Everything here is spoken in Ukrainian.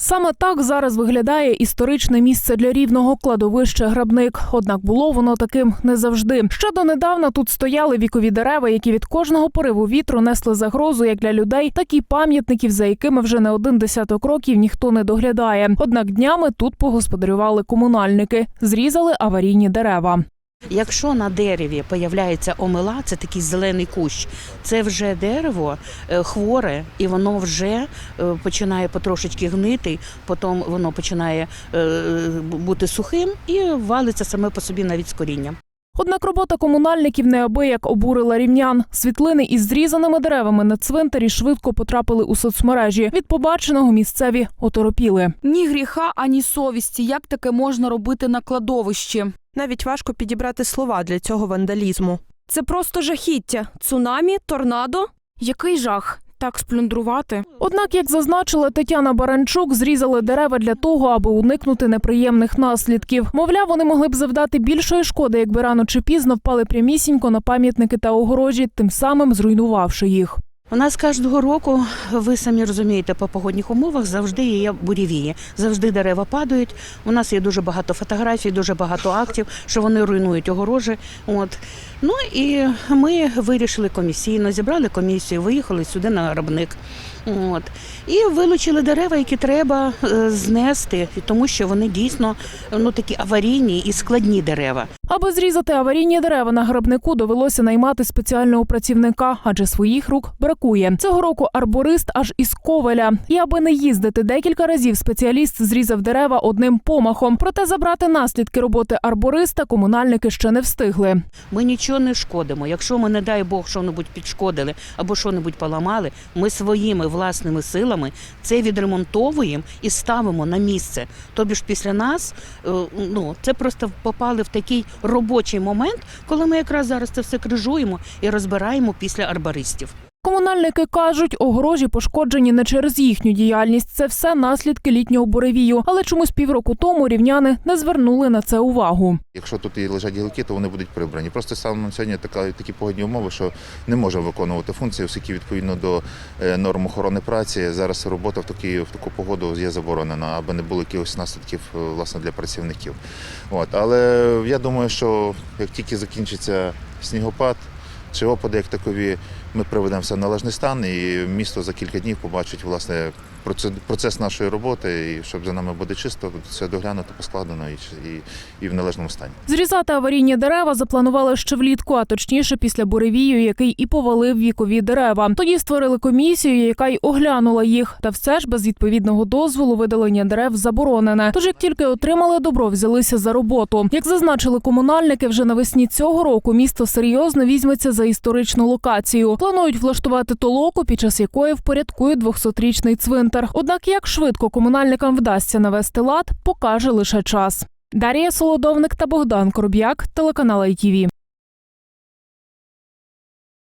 Саме так зараз виглядає історичне місце для рівного кладовище Грабник. Однак було воно таким не завжди. Ще донедавна тут стояли вікові дерева, які від кожного пориву вітру несли загрозу як для людей, так і пам'ятників, за якими вже не один десяток років ніхто не доглядає. Однак днями тут погосподарювали комунальники, зрізали аварійні дерева. Якщо на дереві появляється омела, це такий зелений кущ, це вже дерево е, хворе, і воно вже е, починає потрошечки гнити, потім воно починає е, бути сухим і валиться саме по собі навіть з корінням. Однак робота комунальників неабияк обурила рівнян. Світлини із зрізаними деревами на цвинтарі швидко потрапили у соцмережі. Від побаченого місцеві оторопіли. Ні гріха, ані совісті. Як таке можна робити на кладовищі? Навіть важко підібрати слова для цього вандалізму. Це просто жахіття. Цунамі, торнадо. Який жах так сплюндрувати? Однак, як зазначила Тетяна Баранчук, зрізали дерева для того, аби уникнути неприємних наслідків. Мовляв, вони могли б завдати більшої шкоди, якби рано чи пізно впали прямісінько на пам'ятники та огорожі, тим самим зруйнувавши їх. У нас кожного року, ви самі розумієте, по погодних умовах завжди є бурєвії, завжди дерева падають. У нас є дуже багато фотографій, дуже багато актів, що вони руйнують огорожі. От. Ну і ми вирішили комісійно, зібрали комісію, виїхали сюди на грабник. От. І вилучили дерева, які треба е, знести, тому що вони дійсно ну, такі аварійні і складні дерева. Аби зрізати аварійні дерева на грабнику, довелося наймати спеціального працівника, адже своїх рук бракує. Цього року арборист аж із Ковеля. І аби не їздити декілька разів, спеціаліст зрізав дерева одним помахом. Проте забрати наслідки роботи арбориста комунальники ще не встигли. Ми нічого не шкодимо. Якщо ми, не дай Бог, що-небудь підшкодили або що-небудь поламали, ми своїми власними силами це відремонтовуємо і ставимо на місце. Тобі ж після нас е, ну, це просто попали в такий робочий момент, коли ми якраз зараз це все крижуємо і розбираємо після арбористів. Комунальники кажуть, огорожі пошкоджені не через їхню діяльність. Це все наслідки літнього буревію. Але чомусь півроку тому рівняни не звернули на це увагу. Якщо тут і лежать гілки, то вони будуть прибрані. Просто саме сьогодні така, такі погодні умови, що не можемо виконувати функції, оскільки відповідно до е, норм охорони праці зараз робота в такі, в таку погоду є заборонена, аби не було якихось наслідків е, власне для працівників. От. Але я думаю, що як тільки закінчиться снігопад чи опади як такові, ми приведемо все в належний стан, і місто за кілька днів побачить власне процес нашої роботи, і щоб за нами буде чисто, все доглянуто, поскладено і, і, і в належному стані. Зрізати аварійні дерева запланували ще влітку, а точніше після буревію, який і повалив вікові дерева. Тоді створили комісію, яка й оглянула їх. Та все ж без відповідного дозволу видалення дерев заборонене. Тож, як тільки отримали добро, взялися за роботу. Як зазначили комунальники, вже навесні цього року місто серйозно візьметься за історичну локацію. Планують влаштувати толоку, під час якої впорядкують 200-річний цвинтар. Однак, як швидко комунальникам вдасться навести лад, покаже лише час. Дарія Солодовник та Богдан Круб'як, телеканал ITV.